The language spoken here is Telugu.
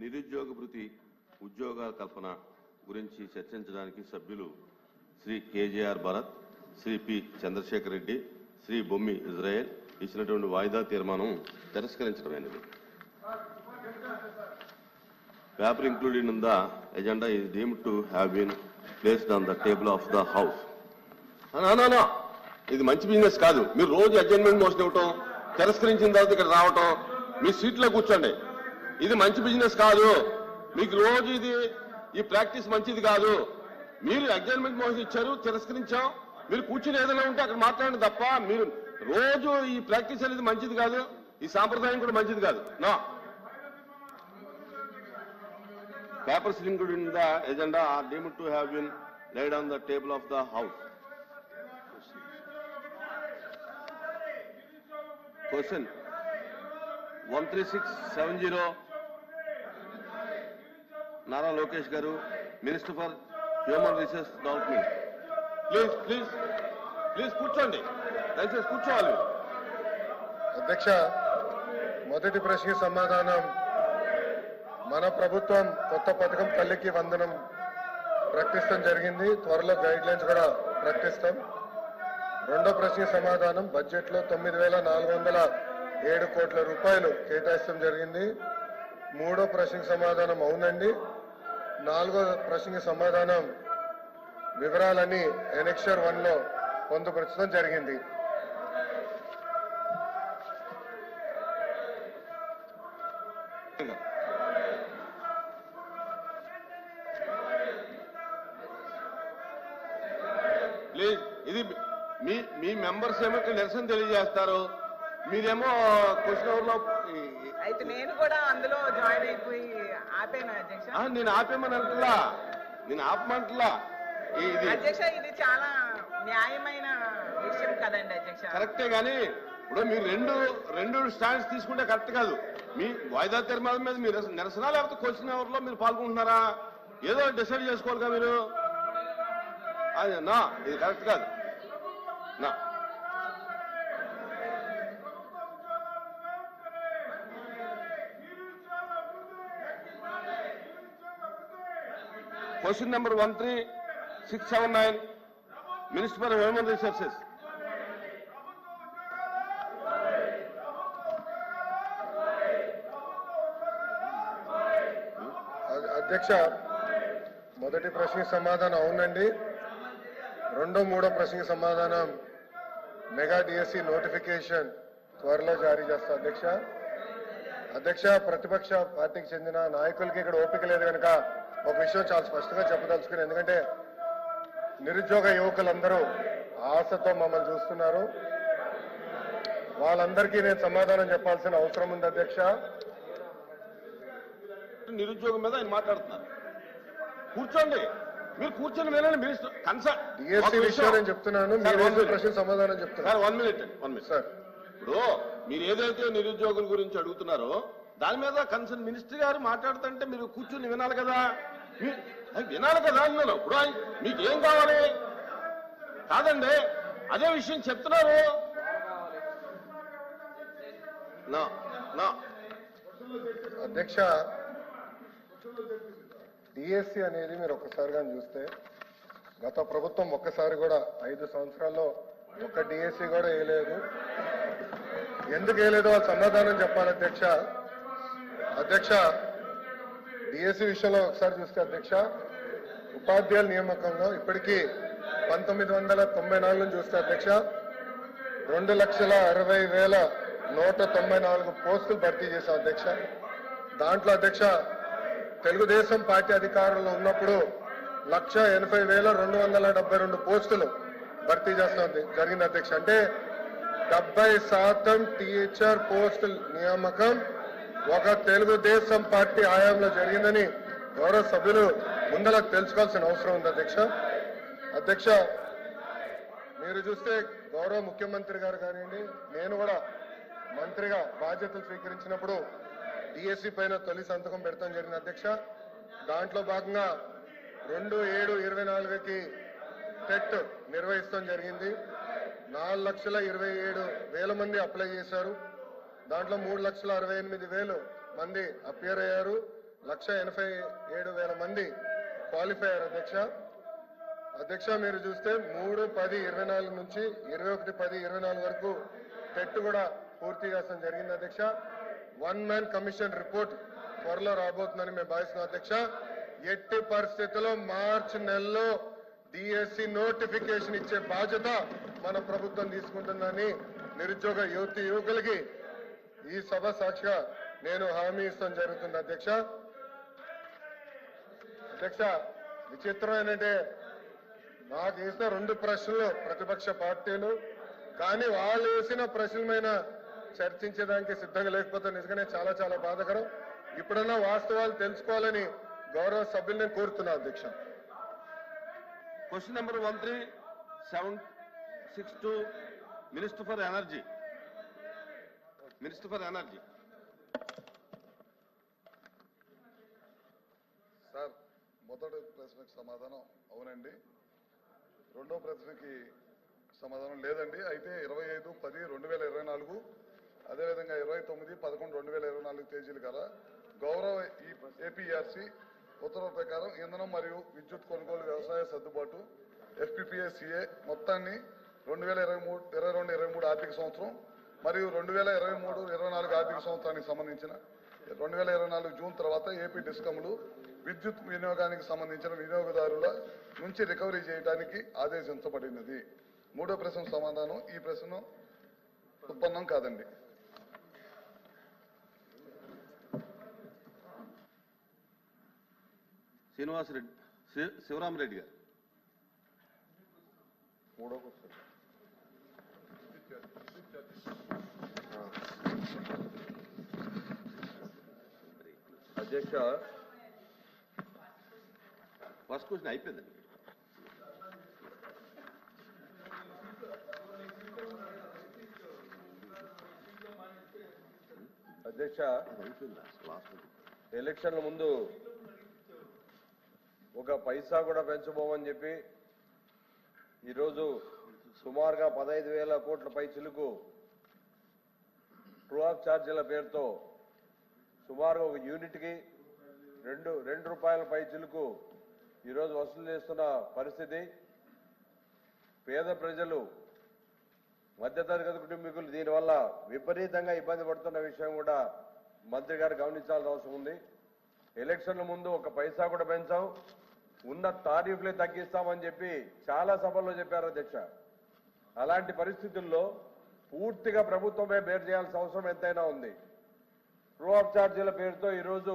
నిరుద్యోగ భృతి ఉద్యోగాల కల్పన గురించి చర్చించడానికి సభ్యులు Sri KJR Bharath Shri P Chandrasekhar Reddy Shri Bommi Israel ఇచ్చినటువంటి వాయిదా తీర్మానం తిరస్కరించడమైనది. Paper included in the agenda is deem to have been placed on the table of the house. No, ఇది మంచి బిజినెస్ కాదు. మీరు రోజు అడ్జైన్మెంట్ మోషన్ ఇవ్వటం తిరస్కరించిన తర్వాత ఇక్కడ రావటం మీ సీట్లో కూర్చోండి. ఇది మంచి బిజినెస్ కాదు. మీకు రోజు ఇది ఈ ప్రాక్టీస్ మంచిది కాదు. మీరు అడ్జైన్మెంట్ మోసం ఇచ్చారు తిరస్కరించాం. మీరు కూర్చుని ఏదైనా ఉంటే అక్కడ మాట్లాడండి తప్ప మీరు రోజు ఈ ప్రాక్టీస్ అనేది మంచిది కాదు. ఈ సాంప్రదాయం కూడా మంచిది కాదు. నా. Papers included in the agenda are deemed to have been laid on the table of the House. Question. 13670, Nara Lokesh Garu, Minister for Human Resource Development. Please, please, please కూర్చోండి. దయచేసి కూర్చోవాలి. అధ్యక్ష మొదటి ప్రశ్న సమాధానం. మన ప్రభుత్వం కొత్త పథకం తల్లికి వందనం. ప్రకటిస్తాం జరిగింది. త్వరలో గైడ్ లైన్స్ కూడా ప్రకటిస్తాం. రెండో ప్రశ్న సమాధానం బడ్జెట్లో తొమ్మిది వేల నాలుగు వందల ఏడు కోట్ల రూపాయలు కేటాయిస్తాం జరిగింది. మూడో ప్రశ్నకి సమాధానం అవునండి. నాలుగో ప్రశ్నకి సమాధానం వివరాలన్నీ ఎనెక్షర్ వన్లో పొందుపరచడం జరిగింది. ప్లీజ్ ఇది మీ మీ మెంబర్స్ ఏమిటి నిరసన తెలియజేస్తారు. మీరేమో క్వశ్చన్ అవర్లో అయితే నేను కూడా అందులో జాయిన్ అయిపోయి ఆపాను అధ్యక్ష. నేను ఆపేమని అంటున్నా నేను ఇది అధ్యక్ష ఇది చాలా న్యాయమైన విషయం కదండి అధ్యక్ష. కరెక్టే గానీ ఇప్పుడు మీరు రెండు రెండు స్టాండ్స్ తీసుకుంటే కరెక్ట్ కాదు. మీ వాయిదా తీర్మానం మీద మీరు నిరసన లేకపోతే క్వశ్చన్ అవర్లో మీరు పాల్గొంటున్నారా? ఏదో డిసైడ్ చేసుకోవాలిగా మీరు. అది నా ఇది కరెక్ట్ కాదు. నా. Question number one three six seven nine minister for human resources. అధ్యక్ష మొదటి ప్రశ్నకి సమాధానం అవునండి. రెండో మూడో ప్రశ్నకి సమాధానం మెగా డిఎస్సి నోటిఫికేషన్ త్వరలో జారీ చేస్తా అధ్యక్ష. అధ్యక్ష ప్రతిపక్ష పార్టీకి చెందిన నాయకులకి ఇక్కడ ఓపిక లేదు కనుక ఒక విషయం చాలా స్పష్టంగా చెప్పదలుచుకుని ఎందుకంటే నిరుద్యోగ యువకులందరూ ఆశతో మమ్మల్ని చూస్తున్నారు. వాళ్ళందరికీ నేను సమాధానం చెప్పాల్సిన అవసరం ఉంది అధ్యక్ష. నిరుద్యోగం మీద ఆయన మాట్లాడుతున్నారు. కూర్చోండి. మీరు కూర్చొని వినండి మినిస్టర్ కన్సర్న్ డిఎస్సి విషయం. నేను చెప్తున్నాను. మీరు ప్రశ్న సమాధానం చెప్తున్నాను sir one minute one minute. Sir. ఇప్పుడు మీరు ఏదైతే నిరుద్యోగుల గురించి అడుగుతున్నారో దాని మీద కన్సర్న్ మినిస్టర్ గారు మాట్లాడుతుంటే మీరు కూర్చుని వినాలి కదా? అది వినాలి కదా అన్నాను ఇప్పుడు మీకు ఏం కావాలి? కాదండి అదే విషయం చెప్తున్నారు. నా నా అధ్యక్ష డిఎస్సి అనేది మీరు ఒక్కసారి కానీ చూస్తే గత ప్రభుత్వం ఒక్కసారి కూడా ఐదు సంవత్సరాల్లో ఒక్క డిఎస్సి కూడా వేయలేదు. ఎందుకు వేయలేదో? వాళ్ళు సమాధానం చెప్పాలి అధ్యక్ష. అధ్యక్ష డిఎస్సి విషయంలో ఒకసారి చూస్తే అధ్యక్ష ఉపాధ్యాయుల నియామకంలో ఇప్పటికీ పంతొమ్మిది వందల తొంభై నాలుగు నుంచి చూస్తే అధ్యక్ష రెండు లక్షల అరవై వేల నూట తొంభై నాలుగు పోస్టులు భర్తీ చేశాం అధ్యక్ష. దాంట్లో అధ్యక్ష తెలుగుదేశం పార్టీ అధికారంలో ఉన్నప్పుడు లక్ష ఎనభై వేల రెండు వందల డెబ్బై రెండు పోస్టులు భర్తీ చేస్తాం జరిగింది అధ్యక్ష. అంటే డెబ్బై శాతం టీచర్ పోస్టుల నియామకం ఒక తెలుగుదేశం పార్టీ హయాంలో జరిగిందని గౌరవ సభ్యులు ముందల తెలుసుకోవాల్సిన అవసరం ఉంది అధ్యక్ష. అధ్యక్ష మీరు చూస్తే గౌరవ ముఖ్యమంత్రి గారు కానివ్వండి నేను కూడా మంత్రిగా బాధ్యతలు స్వీకరించినప్పుడు డిఎస్సి పైన తొలి సంతకం పెడతాం జరిగింది అధ్యక్ష. దాంట్లో భాగంగా రెండు ఏడు ఇరవై నాలుగుకి టెట్ నిర్వహిస్తాం జరిగింది. నాలుగు లక్షల ఇరవై ఏడు వేల మంది అప్లై చేశారు. దాంట్లో మూడు లక్షల అరవై ఎనిమిది వేలు మంది అపియర్ అయ్యారు. లక్ష ఎనభై ఏడు వేల మంది క్వాలిఫై అయ్యారు అధ్యక్ష. అధ్యక్ష మీరు చూస్తే మూడు పది ఇరవై నాలుగు నుంచి ఇరవై ఒకటి పది ఇరవై నాలుగు వరకు టెట్ కూడా పూర్తి చేస్తాం జరిగింది అధ్యక్ష. వన్ మ్యాన్ కమిషన్ రిపోర్ట్ త్వరలో రాబోతుందని మేము భావిస్తున్నాం అధ్యక్ష. ఎట్టి పరిస్థితుల్లో మార్చి నెలలో డిఎస్సి నోటిఫికేషన్ ఇచ్చే బాధ్యత మన ప్రభుత్వం తీసుకుంటుందని నిరుద్యోగ యువతి యువకులకి ఈ సభ సాక్షిగా నేను హామీ ఇస్తాం జరుగుతుంది. అధ్యక్ష. అధ్యక్ష విచిత్రం ఏంటంటే నాకు వేసిన రెండు ప్రశ్నలు ప్రతిపక్ష పార్టీలు కానీ వాళ్ళు వేసిన ప్రశ్నల మీద చర్చించడానికి సిద్ధంగా లేకపోతే నిజంగానే చాలా చాలా బాధకరం. ఇప్పుడన్నా వాస్తవాలు తెలుసుకోవాలని గౌరవ సభ్యుల్ని కోరుతున్నా అధ్యక్ష. Question number one three seven six two minister for energy minister for energy sir మొదటి ప్రశ్నకు సమాధానం అవునండి. రెండో ప్రశ్నకి సమాధానం లేదండి. అయితే ఇరవై ఐదు పది రెండు వేల ఇరవై నాలుగు అదేవిధంగా ఇరవై తొమ్మిది పదకొండు రెండు వేల ఇరవై నాలుగు తేదీలు గల గౌరవ ఈ ఏపీఆర్సీ ఉత్తర్వుల ప్రకారం ఇంధనం మరియు విద్యుత్ కొనుగోలు వ్యవసాయ సర్దుబాటు ఎఫ్పిపిఎస్సిఏ మొత్తాన్ని రెండు వేల ఇరవై మూడు ఇరవై రెండు ఇరవై మూడు ఆర్థిక సంవత్సరం మరియు రెండు వేల ఇరవై మూడు ఇరవై నాలుగు ఆర్థిక సంవత్సరానికి సంబంధించిన రెండు వేల ఇరవై నాలుగు జూన్ తర్వాత ఏపీ డిస్కమ్లు విద్యుత్ వినియోగానికి సంబంధించిన వినియోగదారుల నుంచి రికవరీ చేయడానికి ఆదేశించబడినది. మూడో ప్రశ్న సమాధానం ఈ ప్రశ్న ఉత్పన్నం కాదండి. శ్రీనివాసరెడ్డి శి- శివరామరెడ్డి గారు. మూడో క్వశ్చన్ అధ్యక్ష. ఫస్ట్ క్వశ్చన్ అయిపోయిందండి అధ్యక్ష అయిపోయింది ఎలక్షన్ల ముందు ఒక పైసా కూడా పెంచబోమని చెప్పి ఈరోజు సుమారుగా పదహైదు వేల కోట్ల పై చిలుకు ట్రూ ఆఫ్ ఛార్జీల పేరుతో సుమారు ఒక యూనిట్కి రెండు రెండు రూపాయల పై చిలుకు ఈరోజు వసూలు చేస్తున్న పరిస్థితి. పేద ప్రజలు మధ్యతరగతి కుటుంబీకులు దీనివల్ల విపరీతంగా ఇబ్బంది పడుతున్న విషయం కూడా మంత్రి గారు గమనించాల్సిన అవసరం ఉంది. ఎలక్షన్ల ముందు ఒక పైసా కూడా పెంచాం. ఉన్న టారిఫ్లే తగ్గిస్తామని చెప్పి చాలా సభల్లో చెప్పారు అధ్యక్ష. అలాంటి పరిస్థితుల్లో పూర్తిగా ప్రభుత్వమే బేర్ చేయాల్సిన అవసరం ఎంతైనా ఉంది. ట్రూ ఛార్జీల పేరుతో ఈరోజు